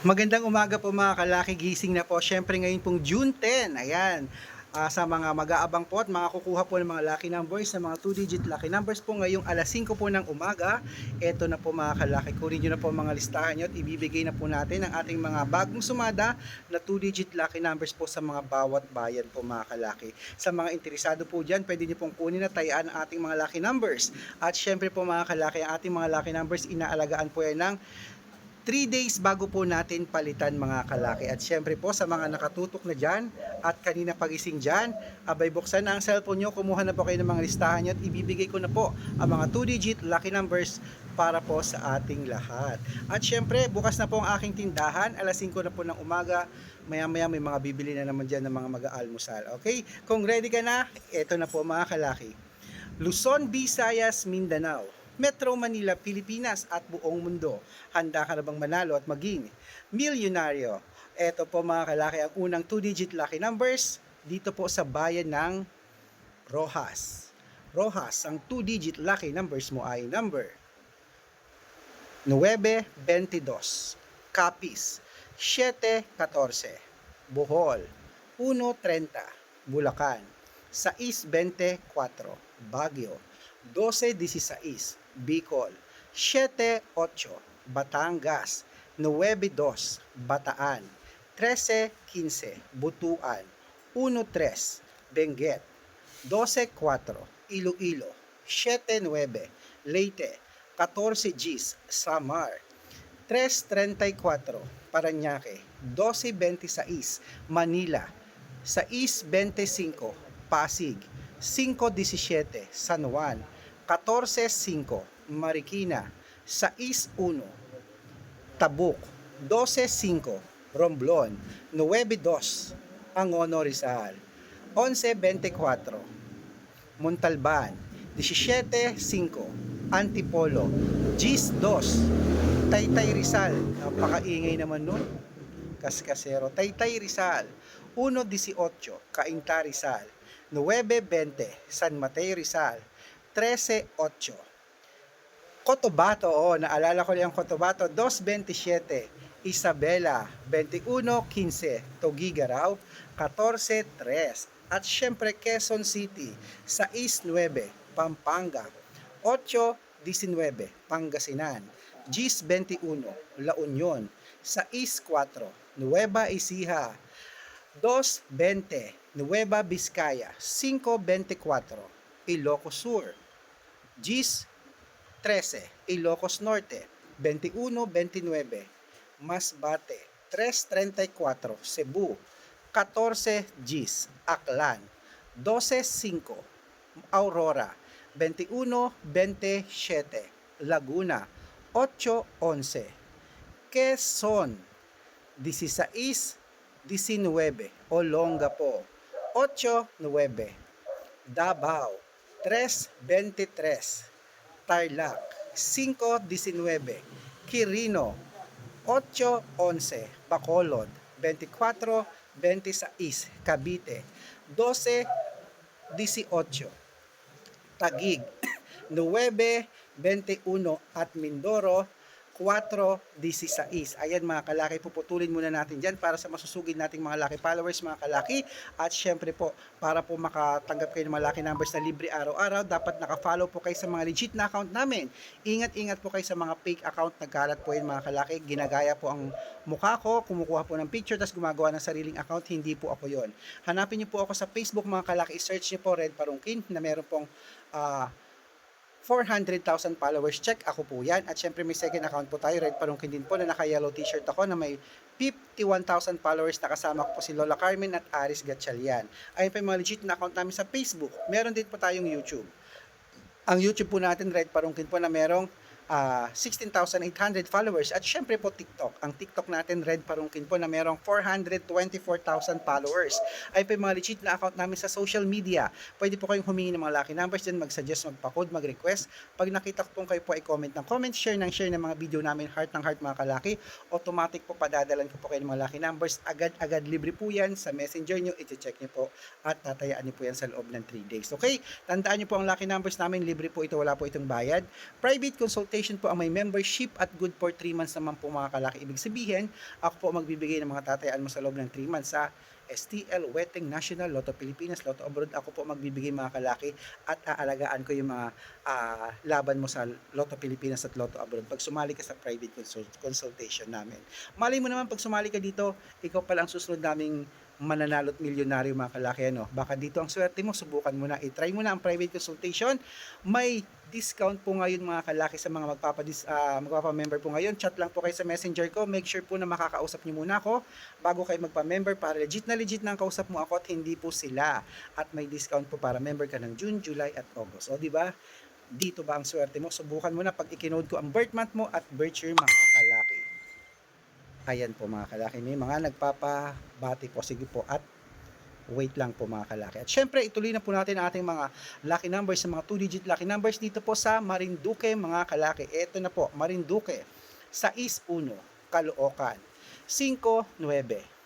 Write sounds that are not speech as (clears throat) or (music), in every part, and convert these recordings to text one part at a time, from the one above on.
Magandang umaga po mga kalaki, gising na po. Siyempre ngayon pong June 10, ayan. Ah, sa mga mag-aabang po at mga kukuha po ng mga lucky numbers, ng mga 2-digit lucky numbers po ngayong alas 5 po ng umaga. Ito na po mga kalaki, kunin nyo na po mga listahan nyo at ibibigay na po natin ang ating mga bagong sumada na 2-digit lucky numbers po sa mga bawat bayan po mga kalaki. Sa mga interesado po dyan, pwede nyo pong kunin at tayaan ang ating mga lucky numbers. At syempre po mga kalaki, ang ating mga lucky numbers, inaalagaan po yan ng 3 days bago po natin palitan mga kalaki. At syempre po sa mga nakatutok na dyan at kanina pagising dyan, abay buksan na ang cellphone nyo, kumuha na po kayo ng mga listahan nyo at ibibigay ko na po ang mga 2-digit lucky numbers para po sa ating lahat. At syempre, bukas na po ang aking tindahan, alas 5 na po ng umaga, maya-maya may mga bibili na naman dyan ng mga mag-aalmusal. Okay? Kung ready ka na, eto na po mga kalaki. Luzon, Visayas, Mindanao, Metro Manila, Pilipinas at buong mundo. Handa ka na bang manalo at maging milyonaryo? Ito po mga kalaki ang unang 2-digit lucky numbers dito po sa bayan ng Rojas. Rojas, ang 2-digit lucky numbers mo ay number 922, Capiz, 714, Bohol, 130, Bulacan, 624, Baguio, 1216, Bicol, 78, Batangas, 92, Bataan, 1315, Butuan, 13, Benguet, 124, Iloilo, 79, Leyte, 14 Gs, Samar, 334, Paranaque, 1226, Manila, 625, Pasig, 517, San Juan, 145, Marikina, 61, Tabuk, 125, Romblon, 92, Angono Rizal, 1124, Montalban, 17.5, Antipolo, Gis 2, Taytay Rizal, napakaingay naman nun, Kaskasero, Taytay Rizal, 1.18, Cainta Rizal, 9.20, San Mateo Rizal, 13.8, Cotabato, oh, naalala ko yung Cotabato, 2.27, Isabela, 21.15, Togigaraw, 14.3, at syempre Quezon City, 6.9, Pampanga, 8.19, Pangasinan, Gis 21, La Union, 6.4, Nueva Ecija, 2.20, Nueva Vizcaya, 5.24, Ilocos Sur, Gis 13, Ilocos Norte, 21.29, Masbate, 3.34, Cebu, 14 Gis, Aklan, 12.5, Aurora, 21.27, Laguna, 8.11, Quezon, 16.19, Olongapo, 8.9, Davao, 3.23, Tarlac, 5.19, Quirino, 8.11, Bacolod, 24.26, Cavite, 12.18, Tagig, 9.21 at Mindoro, 4.16. Ayan mga kalaki, puputulin muna natin dyan para sa masusugid nating mga laki followers, mga kalaki. At syempre po, para po makatanggap kayo ng mga laki numbers na libre araw-araw, dapat nakafollow po kayo sa mga legit na account namin. Ingat-ingat po kayo sa mga fake account, nagkalat po yun mga kalaki. Ginagaya po ang mukha ko, kumukuha po ng picture, tapos gumagawa ng sariling account, hindi po ako yon. Hanapin niyo po ako sa Facebook mga kalaki, search niyo po Red Parungkin na meron pong ah, 400,000 followers. Check ako po yan. At syempre may second account po tayo, Red Parungkin din po, na naka-yellow t-shirt ako na may 51,000 followers. Nakasama ko po si Lola Carmen at Aris Gatchalian. Ayun pa yung mga legit na account namin sa Facebook. Meron din po tayong YouTube. Ang YouTube po natin, Red Parungkin po, na merong ah, 16,800 followers. At syempre po TikTok. Ang TikTok natin, Red Parungkin po, na merong 424,000 followers. Ay pa yung mga legit na account namin sa social media. Pwede po kayong humingi ng mga lucky numbers din, mag-suggest, magpa-code, mag-request. Pag nakita ko po kayo po ay comment ng comment, share ng share ng mga video namin, heart ng heart mga kalaki. Automatic po padadalan ko po kayo ng mga lucky numbers. Agad-agad libre po yan sa messenger nyo. I-check nyo po at tatayaan nyo po yan sa loob ng 3 days. Okay? Tandaan nyo po ang lucky numbers namin. Libre po ito. Wala po itong bayad. Private consultation consultation po ang may membership at good for 3 months naman po mga kalaki. Ibig sabihin, ako po magbibigay ng mga tatayaan mo sa loob ng 3 months sa STL Wedding National Lotto Pilipinas Lotto Abroad. Ako po magbibigay mga kalaki at aalagaan ko yung mga ah, laban mo sa Lotto Pilipinas at Lotto Abroad pag sumali ka sa private consult- consultation namin. Malay mo naman pag sumali ka dito, ikaw pala ang susunod naming mananalo at milyonaryo mga kalaki ano. Baka dito ang swerte mo, subukan mo na. I-try mo na ang private consultation. May discount po ngayon mga kalaki sa mga magpapadis ah, magpapa-member po ngayon. Chat lang po kayo sa messenger ko. Make sure po na makakausap niyo muna ako bago kayo magpa-member para legit na legit na ang kausap mo ako at hindi po sila. At may discount po para member ka ng June, July at August. O di ba? Dito ba ang swerte mo? Subukan mo na pag ikinode ko ang birth month mo at birth year mga kalaki. Ayan po mga kalaki. May mga nagpapabati po. Sige po. At wait lang po mga kalaki. At syempre, ituloy na po natin ang ating mga lucky numbers, sa mga 2-digit lucky numbers dito po sa Marinduque mga kalaki. Ito na po, Marinduque. 6-1, Caloocan. 5-9,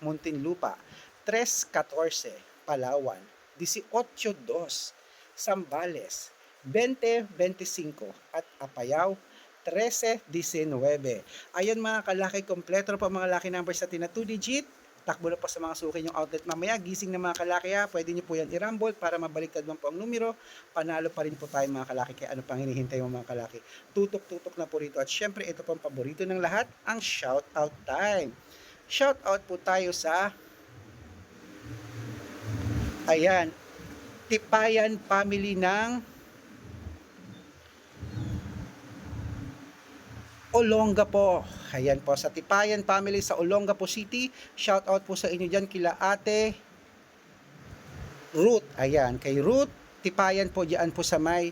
Muntinlupa. 3-14, Palawan. 18-2, Sambales. 20-25 at Apayao 13-19. Ayan mga kalaki, kompleto na ang mga lucky numbers sa tina 2 digit. Takbo na po sa mga suki yung outlet mamaya. Gising na mga kalaki ha. Pwede nyo po yan i-rumble para mabaliktad man po ang numero. Panalo pa rin po tayo mga kalaki. Kaya ano pang hinihintay mo mga kalaki. Tutok-tutok na po rito. At syempre ito pang paborito ng lahat, ang shout out time. Shout out po tayo sa Ayan. Tipayan family ng Olongapo. Ayan po, sa Tipayan family sa Olongapo City. Shout out po sa inyo dyan kila ate Ruth. Ayan, kay Ruth. Tipayan po dyan po sa may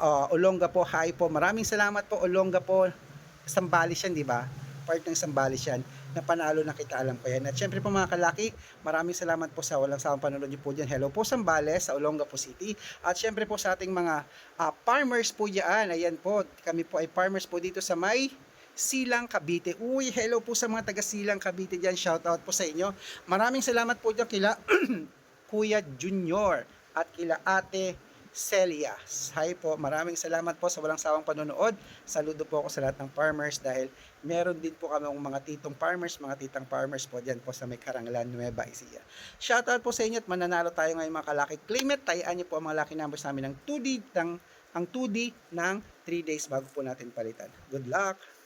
uh, Olongapo. Hi po. Maraming salamat po Olongapo. Sambales yan, di ba? Part ng Sambales yan. Na panalo na kita, alam ko yan. At syempre po mga kalaki, maraming salamat po sa walang sawang panonood niyo po dyan. Hello po Sambales sa Olongapo City. At syempre po sa ating mga ah, farmers po dyan. Ayan po, kami po ay farmers po dito sa may Silang Cavite. Uy, hello po sa mga taga Silang Cavite dyan. Shout out po sa inyo. Maraming salamat po dyan kila (clears throat) Kuya Junior at kila Ate Celia. Hi po, maraming salamat po sa walang sawang panonood. Saludo po ako sa lahat ng farmers dahil meron din po kami mga titong farmers, mga titang farmers po dyan po sa may Karanglan, Nueva Ecija. Shoutout po sa inyo at mananalo tayo ngayon mga kalaki. Claim it, tayaan niyo po ang mga lucky numbers namin ng 2D, ng, ang 2D ng 3 days bago po natin palitan. Good luck!